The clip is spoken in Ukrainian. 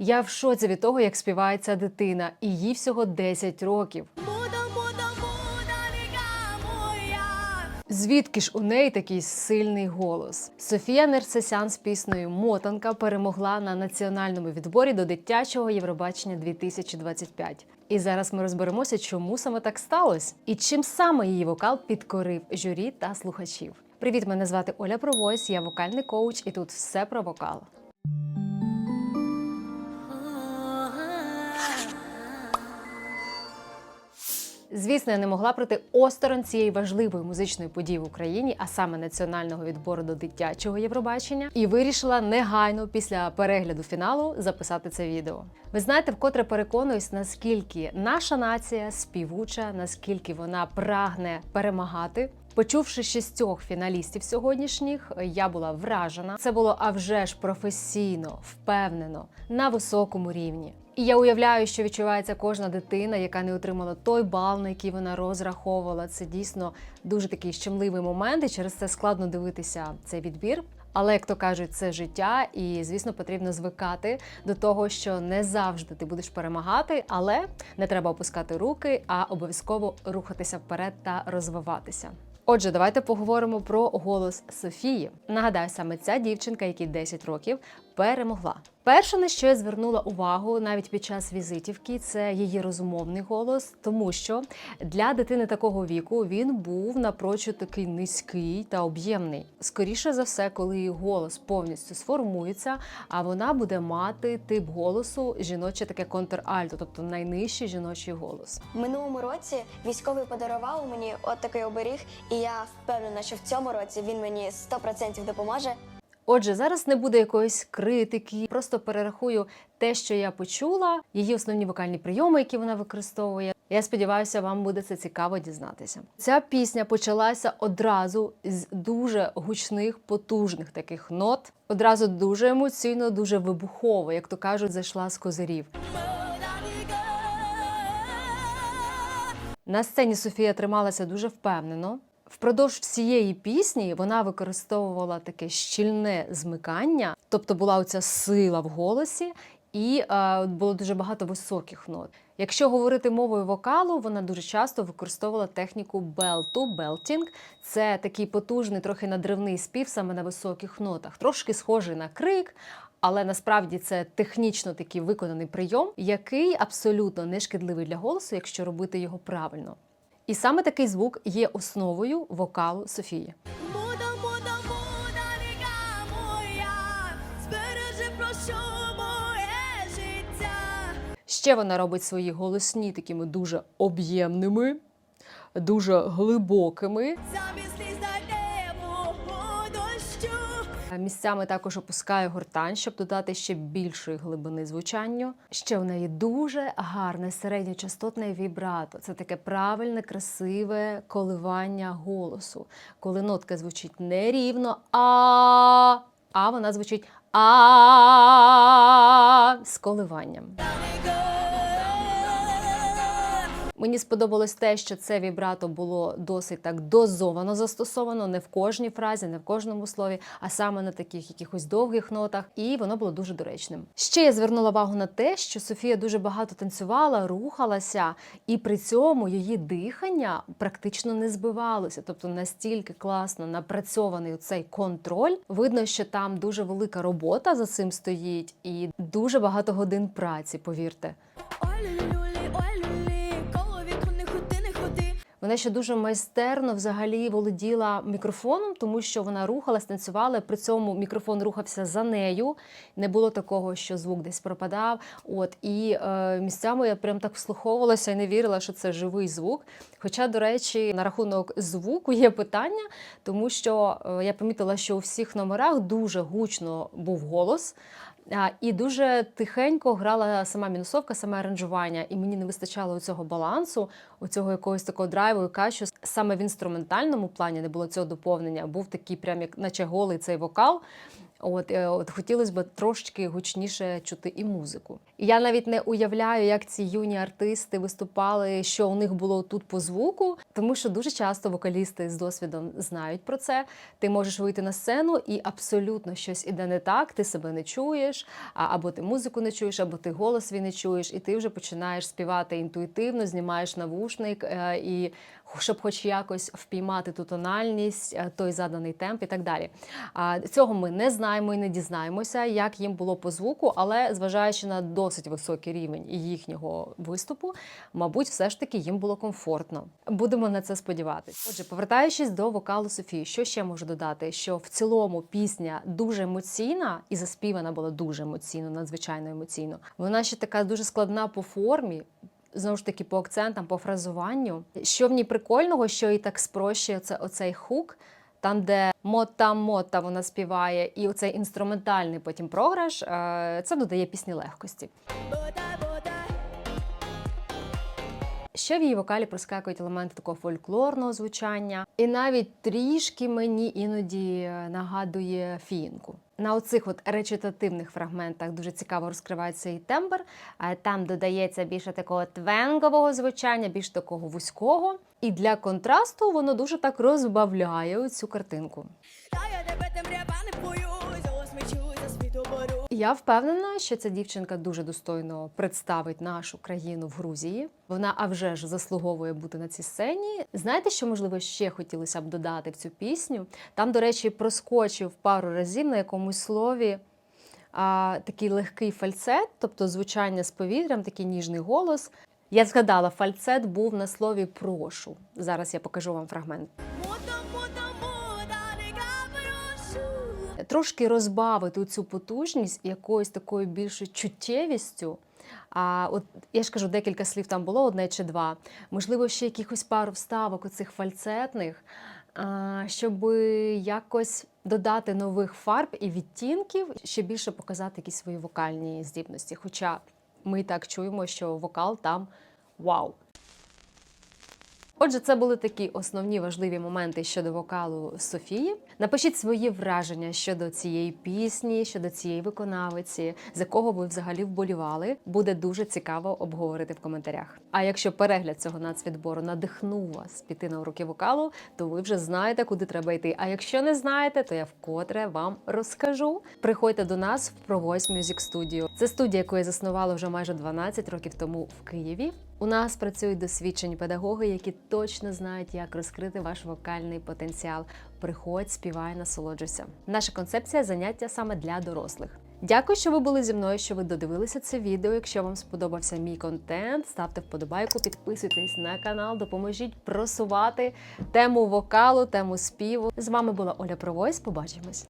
Я в шоці від того, як співає ця дитина, і їй всього 10 років. Звідки ж у неї такий сильний голос? Софія Нерсесян з піснею Мотанка перемогла на національному відборі до дитячого Євробачення 2025. І зараз ми розберемося, чому саме так сталося, і чим саме її вокал підкорив журі та слухачів. Привіт, мене звати Оля Провойс, я вокальний коуч, і тут все про вокал. Звісно, я не могла пройти осторонь цієї важливої музичної події в Україні, а саме національного відбору до дитячого Євробачення, і вирішила негайно після перегляду фіналу записати це відео. Ви знаєте, вкотре переконуюсь, наскільки наша нація співуча, наскільки вона прагне перемагати. Почувши шістьох фіналістів сьогоднішніх, я була вражена. Це було а вже ж професійно, впевнено, на високому рівні. І я уявляю, що відчувається кожна дитина, яка не отримала той бал, на який вона розраховувала. Це дійсно дуже такий щемливий момент, і через це складно дивитися цей відбір. Але як то кажуть, це життя, і звісно, потрібно звикати до того, що не завжди ти будеш перемагати, але не треба опускати руки, а обов'язково рухатися вперед та розвиватися. Отже, давайте поговоримо про голос Софії. Нагадаю, саме ця дівчинка, якій 10 років, перемогла. Перше, на що я звернула увагу навіть під час візитівки, це її розумовний голос, тому що для дитини такого віку він був напрочуд такий низький та об'ємний. Скоріше за все, коли її голос повністю сформується, а вона буде мати тип голосу жіноче таке контральто, тобто найнижчий жіночий голос. Минулому році військовий подарував мені от такий оберіг, і я впевнена, що в цьому році він мені 100% допоможе. Отже, зараз не буде якоїсь критики, просто перерахую те, що я почула, її основні вокальні прийоми, які вона використовує. Я сподіваюся, вам буде це цікаво дізнатися. Ця пісня почалася одразу з дуже гучних, потужних таких нот. Одразу дуже емоційно, дуже вибухово, як то кажуть, зайшла з козирів. На сцені Софія трималася дуже впевнено. Впродовж всієї пісні вона використовувала таке щільне змикання, тобто була оця сила в голосі, і е, було дуже багато високих нот. Якщо говорити мовою вокалу, вона дуже часто використовувала техніку белту, белтінг. Це такий потужний, трохи надривний спів саме на високих нотах, трошки схожий на крик. Але насправді це технічно такий виконаний прийом, який абсолютно не шкідливий для голосу, якщо робити його правильно. І саме такий звук є основою вокалу Софії. Ще вона робить свої голосні такими дуже об'ємними, дуже глибокими. Місцями також опускає гортань, щоб додати ще більшої глибини звучанню. Ще в неї дуже гарне середньочастотне вібрато. Це таке правильне, красиве коливання голосу. Коли нотка звучить не рівно, а, а вона звучить а з коливанням. Мені сподобалось те, що це вібрато було досить так дозовано застосовано, не в кожній фразі, не в кожному слові, а саме на таких якихось довгих нотах, і воно було дуже доречним. Ще я звернула увагу на те, що Софія дуже багато танцювала, рухалася, і при цьому її дихання практично не збивалося. Тобто настільки класно напрацьований цей контроль. Видно, що там дуже велика робота за цим стоїть, і дуже багато годин праці, повірте. Ой, люлі, ой, Вона ще дуже майстерно взагалі володіла мікрофоном, тому що вона рухалась, танцювала. При цьому мікрофон рухався за нею. Не було такого, що звук десь пропадав. От і е, місцями я прям так вслуховувалася і не вірила, що це живий звук. Хоча, до речі, на рахунок звуку є питання, тому що е, я помітила, що у всіх номерах дуже гучно був голос. І дуже тихенько грала сама мінусовка, саме аранжування, і мені не вистачало цього балансу, цього якогось такого драйву, яка що саме в інструментальному плані не було цього доповнення. Був такий, прям як наче голий цей вокал. От, е, от хотілося б трошечки гучніше чути і музику. Я навіть не уявляю, як ці юні артисти виступали, що у них було тут по звуку, тому що дуже часто вокалісти з досвідом знають про це. Ти можеш вийти на сцену і абсолютно щось іде не так, ти себе не чуєш, або ти музику не чуєш, або ти голос свій не чуєш, і ти вже починаєш співати інтуїтивно, знімаєш навушник е, і щоб хоч якось впіймати ту тональність, е, той заданий темп і так далі. Цього ми не знаємо і не дізнаємося, як їм було по звуку, але зважаючи на досить високий рівень їхнього виступу, мабуть, все ж таки їм було комфортно. Будемо на це сподіватися. Отже, повертаючись до вокалу Софії, що ще можу додати? Що в цілому пісня дуже емоційна і заспівана була дуже емоційно, надзвичайно емоційно. Вона ще така дуже складна по формі. Знову ж таки, по акцентам, по фразуванню. Що в ній прикольного, що і так спрощує це оцей хук, там, де мота-мота вона співає, і оцей інструментальний потім програш, е, це додає пісні легкості. Ще в її вокалі проскакують елементи такого фольклорного звучання, і навіть трішки мені іноді е, нагадує фіїнку. На оцих от речитативних фрагментах дуже цікаво розкривається і тембр. Там додається більше такого твенгового звучання, більш такого вузького. І для контрасту воно дуже так розбавляє цю картинку. Та я тебе Я впевнена, що ця дівчинка дуже достойно представить нашу країну в Грузії. Вона а вже ж заслуговує бути на цій сцені. Знаєте, що можливо ще хотілося б додати в цю пісню? Там, до речі, проскочив пару разів на якомусь слові. А, такий легкий фальцет, тобто звучання з повітрям, такий ніжний голос. Я згадала, фальцет був на слові прошу. Зараз я покажу вам фрагмент. Мода, трошки розбавити цю потужність якоюсь такою більшою чуттєвістю. А от я ж кажу, декілька слів там було, одне чи два. Можливо, ще якихось пару вставок оцих фальцетних, щоб якось додати нових фарб і відтінків, ще більше показати якісь свої вокальні здібності. Хоча ми так чуємо, що вокал там вау. Отже, це були такі основні важливі моменти щодо вокалу Софії. Напишіть свої враження щодо цієї пісні, щодо цієї виконавиці, за кого ви взагалі вболівали. Буде дуже цікаво обговорити в коментарях. А якщо перегляд цього нацвідбору надихнув вас піти на уроки вокалу, то ви вже знаєте, куди треба йти. А якщо не знаєте, то я вкотре вам розкажу. Приходьте до нас в Pro Music Studio. Це студія, яку я заснувала вже майже 12 років тому в Києві. У нас працюють досвідчені педагоги, які точно знають, як розкрити ваш вокальний потенціал. Приходь, співай, насолоджуйся. Наша концепція заняття саме для дорослих. Дякую, що ви були зі мною, що ви додивилися це відео. Якщо вам сподобався мій контент, ставте вподобайку, підписуйтесь на канал, допоможіть просувати тему вокалу, тему співу. З вами була Оля Провойс. Побачимось.